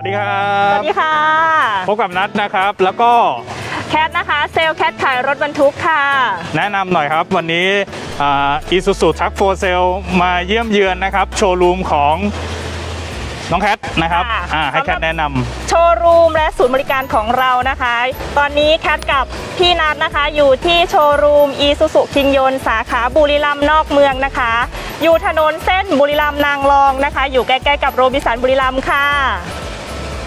สวัสดีครัสบ วัสดีค่ะ พบกับนัทนะครับ แล้วก็แคทนะคะ เซลล์แคทขายรถบรรทุกค่ะ แนะนำหน่อยครับ วันนี้อีซูซูทักโฟเซลมาเยี่ยมเยือนนะครับ โชว์รูมของน้องแคทนะครับค่ะอ่าให้แคทสำหรับ แนะนำ โชว์รูมและศูนย์บริการของเรานะคะ ตอนนี้แคทกับพี่นัทนะคะ อยู่ที่โชว์รูมอีซูซูคิงยนสาขาบุรีรัมย์นอกเมืองนะคะ อยู่ถนนเส้นบุรีรัมย์นางรองนะคะ อยู่ใกล้ๆกับโรบินสันบุรีรัมย์ค่ะ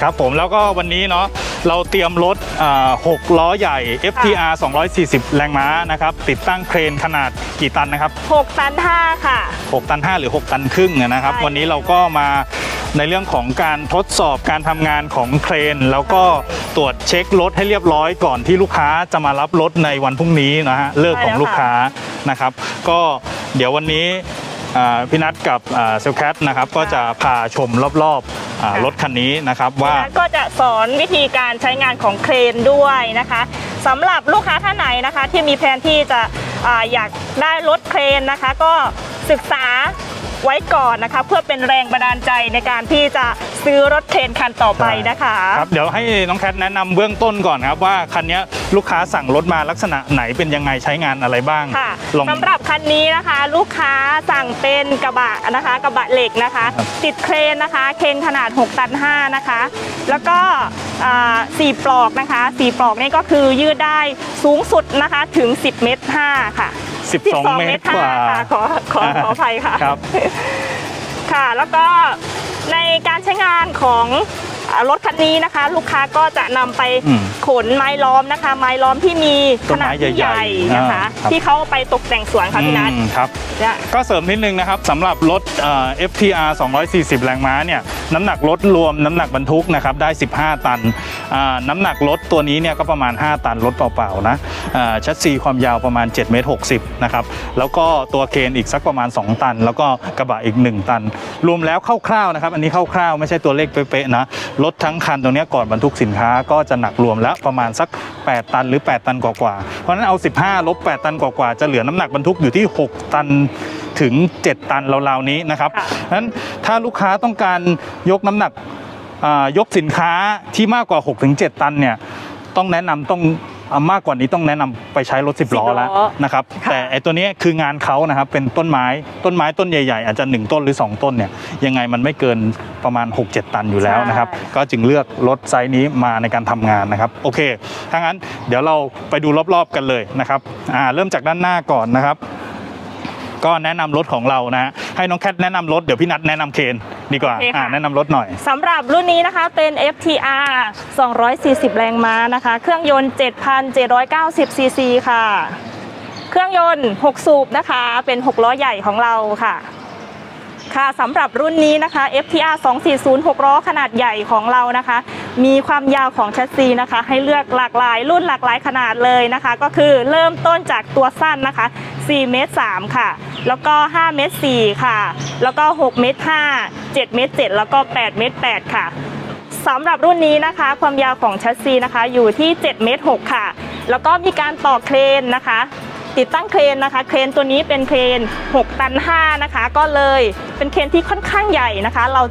ครับผมแล้วก็วันนี้เนาะเราเตรียมรถอ่า6ล้อใหญ่ FTR 240 แรงม้านะครับ ติดตั้งเครนขนาดกี่ตันนะครับ 6 ตัน 5 ค่ะ 6 ตัน 5 หรือ 6 ตันครึ่งนะครับใช่วันนี้เราก็มาในเรื่องของการทดสอบการทำงานของเครน แล้วก็ตรวจเช็ครถให้เรียบร้อยก่อนที่ลูกค้าจะมารับรถในวันพรุ่งนี้นะฮะเลิกของลูกค้านะครับ ก็เดี๋ยววันนี้อ่าพี่นัทกับเซลแคทนะครับก็จะพาชมรอบๆอ่า รถคันนี้นะครับว่าพี่นัทก็จะสอนวิธีการใช้งานของเครนด้วยนะคะสำหรับลูกค้าท่านไหนนะคะ ที่มีแผนที่จะอาอยากได้รถเครนนะคะ ก็ศึกษา ไว้ก่อนนะคะ เพื่อเป็นแรงบันดาลใจในการที่จะซื้อรถเครนคันต่อไปนะคะครับเดี๋ยวให้น้องแคทแนะนำเบื้องต้นก่อนครับว่าคันนี้ลูกค้าสั่งรถมาลักษณะไหนเป็นยังไงใช้งานอะไรบ้างค่ะลองสำหรับคันนี้นะคะ ลูกค้าสั่งเป็นกระบะนะคะกระบะเหล็กนะคะครับติดเครนนะคะ เครนขนาด 6 ตัน 5 นะคะ แล้วก็อ่าสี่ปลอกนะคะสี่ปลอกนี่ก็คือยืดได้สูงสุดนะคะถึง 10 เมตร5ค่ะ 12 เมตรกว่า5ค่ะขอขอขออภัยค่ะครับ ค่ะ แล้วก็ในการใช้งานของอ่า รถคันนี้นะคะ ลูกค้าก็จะนำไปอืมขนไม้ล้อมนะคะ ไม้ล้อมที่มีขนาดที่ต้นไม้ใหใหญ่ญ่ๆนะคะอ่าครับที่เขาเอาไปตกแต่งสวนค่ะพี่นัทอืมครับจะก็เสริมนิดนึงนะครับสำหรับรถเอ่อ FTR 240 แรงม้าเนี่ยน้ำหนักรถรวมน้ำหนักบรรทุกนะครับได้ 15 ตันอ่าน้ำหนักรถตัวนี้เนี่ยก็ประมาณ 5 ตันรถเปล่าๆนะอ่าชัดซีความยาวประมาณ7เมตร60นะครับแล้วก็ตัวเคนอีกสักประมาณ 2 ตัน แล้วก็กระบะอีก 1 ตัน รวมแล้วคร่าวๆนะครับ อันนี้คร่าวๆไม่ใช่ตัวเลขเป๊ะๆนะรถทั้งคันตรงเนี้ยก่อนบรรทุกสินค้าก็จะหนักรวมแล้วประมาณสัก 8 ตันหรือ 8 ตันกว่าๆเพราะฉะนั้นเอา 15 ลบ 8 ตันกว่าๆจะเหลือน้ำหนักบรรทุกอยู่ที่ 6 ตันถึง 7 ตันราวๆนี้นะครับค่ะนั้นถ้าลูกค้าต้องการยกน้ำหนักอ่ายกสินค้าที่มากกว่า 6-7 ตันเนี่ยต้องแนะนำต้องอ่า มากกว่านี้ต้องแนะนำไปใช้รถ 10 ล้อแล้ว10ล้อนะครับค่ะแต่ไอตัวเนี้ยคืองานเขานะครับเป็นต้นไม้ต้นไม้ต้นใหญ่ ๆ อาจจะ 1 ต้นหรือ 2 ต้นเนี่ยยังไงมันไม่เกินประมาณ 6-7 ตันอยู่แล้วนะครับ ก็จึงเลือกรถไซส์นี้มาในการทำงานนะครับ โอเคถ้างั้นเดี๋ยวเราไปดูรอบๆกันเลยนะครับอ่าเริ่มจากด้านหน้าก่อนนะครับก็แนะนำรถของเรานะให้น้องแคทแนะนำรถเดี๋ยวพี่นัทแนะนำเคน ดีกว่าโอเคค่ะอ่าแนะนำรถหน่อยสำหรับรุ่นนี้นะคะเป็น FTR 240 แรงม้านะคะ เครื่องยนต์ 7,790 ซีซีค่ะ เครื่องยนต์ 6 สูบนะคะ เป็น 6 ล้อใหญ่ของเราค่ะ ค่ะสำหรับรุ่นนี้นะคะ FTR 240 6ล้อขนาดใหญ่ของเรานะคะ มีความยาวของแชสซีนะคะ ให้เลือกหลากหลายรุ่นหลากหลายขนาดเลยนะคะ ก็คือเริ่มต้นจากตัวสั้นนะคะ4เมตร3ค่ะ แล้วก็5เมตร4ค่ะ แล้วก็6เมตร5 7เมตร7แล้วก็8เมตร8ค่ะสำหรับรุ่นนี้นะคะ ความยาวของแชสซีนะคะอยู่ที่7เมตร6ค่ะ แล้วก็มีการต่อเครนนะคะ ติดตั้งเครนนะคะ เครนตัวนี้เป็นเครน 6 ตัน 5 นะคะ ก็เลยเป็นเครนที่ค่อนข้างใหญ่นะคะ เรา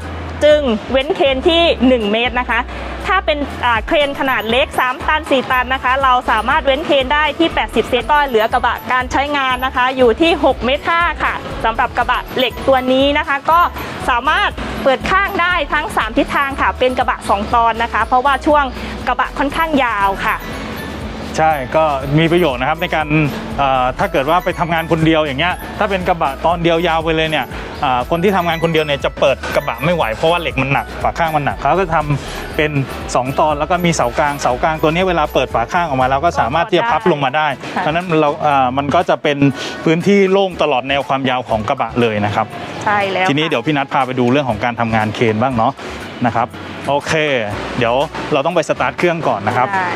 จึงเว้นเครนที่ 1 เมตรนะคะ ถ้าเป็นเครนขนาดเล็ก 3 ตัน 4 ตันนะคะ เราสามารถเว้นเครนได้ที่ 80 เซนก็เหลือกระบะการใช้งานนะคะ อยู่ที่ 6 เมตร5ค่ะสำหรับกระบะเหล็กตัวนี้นะคะ ก็สามารถเปิดข้างได้ทั้ง 3 ทิศทางค่ะ เป็นกระบะ 2 ตอนนะคะ เพราะว่าช่วงกระบะค่อนข้างยาวค่ะ ใช่ก็มีประโยชน์นะครับในการเอ่อถ้าเกิดว่าไปทำงานคนเดียวอย่างเงี้ยถ้าเป็นกระบะตอนเดียวยาวไปเลยเนี่ยอ่าคนที่ทำงานคนเดียวเนี่ยจะเปิดกระบะไม่ไหวเพราะว่าเหล็กมันหนักฝาข้างมันหนักเขาก็ทำเป็น 2 ตอนแล้วก็มีเสากลางเสากลางตัวนี้เวลาเปิดฝาข้างออกมาแล้วก็สามารถที่จะพับลงมาได้ค่ะเพราะฉะนั้นเราอ่ามันก็จะเป็นพื้นที่โล่งตลอดแนวความยาวของกระบะเลยนะครับใช่แล้วทีนี้ค่ะเดี๋ยวพี่นัทพาไปดูเรื่องของการทำงานเคนบ้างเนาะนะครับโอเค เดี๋ยวเราต้องไปสตาร์ทเครื่องก่อนนะครับได้